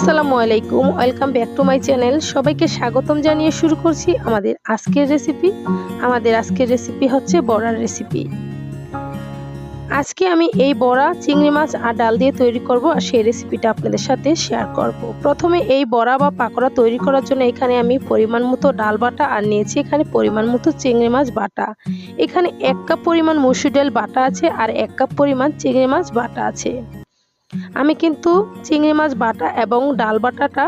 আসসালামু আলাইকুম, welcome back to my channel. সবাইকে স্বাগতম জানিয়ে শুরু করছি আমাদের আজকের রেসিপি। আমাদের আজকের রেসিপি হচ্ছে বড়ার রেসিপি। আজকে আমি এই বড়া, চিংড়ি মাছ আর ডাল দিয়ে তৈরি করব আর সেই রেসিপিটা আপনাদের সাথে শেয়ার করব। প্রথমে এই বড়া বা পাকোড়া তৈরি করার জন্য এখানে আমি পরিমাণ মতো ডাল বাটা আর নিয়েছি এখানে পরিমাণ মতো চিংড়ি মাছ বাটা। এখানে এক কাপ পরিমাণ মসুর ডাল বাটা আছে আর এক কাপ পরিমাণ চিংড়ি মাছ বাটা আছে। আমি কিন্তু চিংড়ি মাছ বাটা এবং ডাল বাটাটা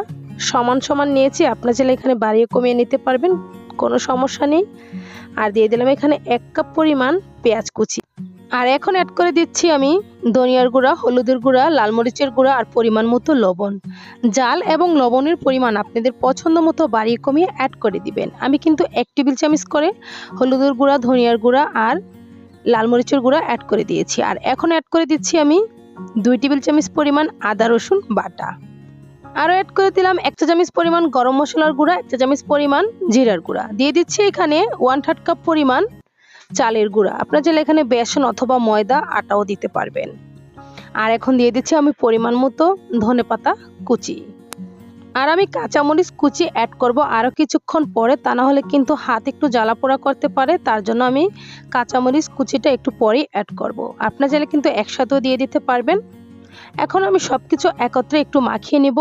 সমান সমান নিয়েছি। আপনার চাইলে এখানে বাড়িয়ে কমিয়ে নিতে পারবেন, কোনো সমস্যা নেই। আর দিয়ে দিলাম এখানে এক কাপ পরিমাণ পেঁয়াজ কুচি। আর এখন অ্যাড করে দিচ্ছি আমি ধনিয়ার গুঁড়া, হলুদের গুঁড়া, লাল মরিচের গুঁড়া আর পরিমাণ মতো লবণ। জাল এবং লবণের পরিমাণ আপনাদের পছন্দ মতো বাড়িয়ে কমিয়ে অ্যাড করে দিবেন। আমি কিন্তু এক টেবিল চামচ করে হলুদের গুঁড়া, ধনিয়ার গুঁড়া আর লাল মরিচের গুঁড়া অ্যাড করে দিয়েছি। আর এখন অ্যাড করে দিচ্ছি আমি দুই টেবিল চামচ পরিমাণ আদা, রসুন, বাটা। আরও অ্যাড করে দিলাম একটা চামচ পরিমাণ গরম মশলার গুঁড়া একটা চামচ পরিমাণ জিরার গুঁড়া। দিয়ে দিচ্ছি এখানে ওয়ান থার্ড কাপ পরিমাণ চালের গুঁড়া। আপনার চাইলে এখানে বেসন অথবা ময়দা, আটাও দিতে পারবেন। আর এখন দিয়ে দিচ্ছি আমি পরিমাণ মতো ধনে পাতা কুচি। আর আমি কাঁচামরিচ কুচি অ্যাড করব আরও কিছুক্ষণ পরে, তা না হলে কিন্তু হাত একটু জ্বালা পোড়া করতে পারে, তার জন্য আমি কাঁচামরিচ কুচিটা একটু পরেই অ্যাড করব। আপনার চাইলে কিন্তু একসাথেও দিয়ে দিতে পারবেন এখন আমি সব কিছু একত্রে একটু মাখিয়ে নিব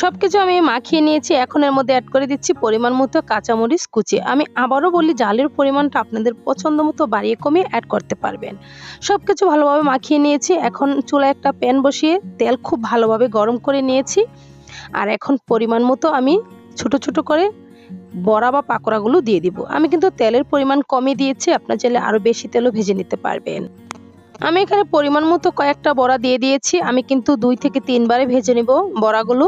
সব কিছু আমি মাখিয়ে নিয়েছি, এখন এর মধ্যে অ্যাড করে দিচ্ছি পরিমাণ মতো কাঁচামরিচ কুচি। আমি আবারও বলি, জালের পরিমাণটা আপনাদের পছন্দ মতো বাড়িয়ে কমিয়ে অ্যাড করতে পারবেন। সব কিছু ভালোভাবে মাখিয়ে নিয়েছি, এখন চুলায় একটা প্যান বসিয়ে তেল খুব ভালোভাবে গরম করে নিয়েছি। আর এখন পরিমাণ মতো আমি ছোট ছোট করে বড়া বা পাকোড়াগুলো দিয়ে দিব। আমি কিন্তু তেলের পরিমাণ কমই দিয়েছি, আপনার চাইলে আরও বেশি তেলও ভেজে নিতে পারবেন। আমি এখানে পরিমাণ মতো কয়েকটা বড়া দিয়ে দিয়েছি, আমি কিন্তু দুই থেকে তিনবারে ভেজে নিব বড়াগুলো।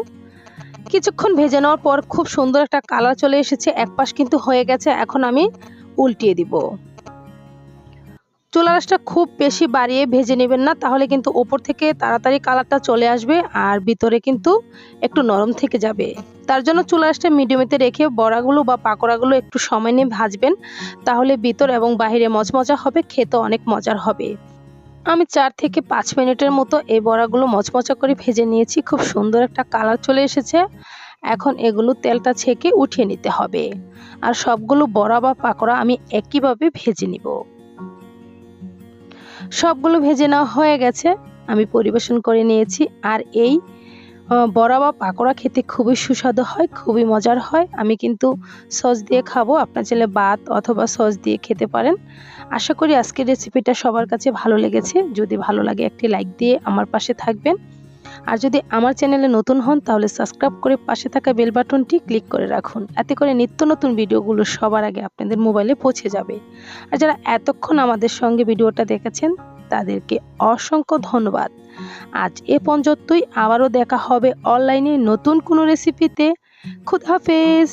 কিছুক্ষণ ভেজে নেওয়ার পর খুব সুন্দর একটা কালার চলে এসেছে। এক পাশ কিন্তু হয়ে গেছে, এখন আমি উল্টিয়ে দিব। চুলা রাসটা খুব বেশি বাড়িয়ে ভেজে নেবেন না, তাহলে কিন্তু ওপর থেকে তাড়াতাড়ি কালারটা চলে আসবে আর ভিতরে কিন্তু একটু নরম থেকে যাবে। তার জন্য চুলা রাসটা মিডিয়ামেতে রেখে বড়াগুলো বা পাকোড়াগুলো একটু সময় নিয়ে ভাজবেন, তাহলে ভিতর এবং বাহিরে মজমজা হবে, খেতে অনেক মজার হবে। আমি চার থেকে পাঁচ মিনিটের মতো এই বড়াগুলো মচমচা করে ভেজে নিয়েছি। খুব সুন্দর একটা কালার চলে এসেছে। এখন এগুলো তেলটা ছেঁকে উঠিয়ে নিতে হবে। আর সবগুলো বড়া বা পাকোড়া আমি একইভাবে ভেজে নিব। সবগুলো ভেজে নেওয়া হয়ে গেছে। আমি পরিবেশন করে নিয়েছি। আর এই বড়া বা পাকোড়া খেতে খুবই সুস্বাদু হয়, খুবই মজার হয়। আমি কিন্তু সস দিয়ে খাব, আপনার ছেলে ভাত অথবা সস দিয়ে খেতে পারেন। আশা করি আজকের রেসিপিটা সবার কাছে ভালো লেগেছে। যদি ভালো লাগে একটি লাইক দিয়ে আমার পাশে থাকবেন। আর যদি আমার চ্যানেলে নতুন হন, তাহলে সাবস্ক্রাইব করে পাশে থাকা বেল বাটনটি ক্লিক করে রাখুন। এতে করে নিত্য নতুন ভিডিওগুলো সবার আগে আপনাদের মোবাইলে পৌঁছে যাবে। আর যারা এতক্ষণ আমাদের সঙ্গে ভিডিওটা দেখেছেন তাদেরকে অসংখ্য ধন্যবাদ। আজ এ পর্যন্তই। আবারও দেখা হবে অনলাইনে নতুন কোনো রেসিপিতে খুদ হাফেজ।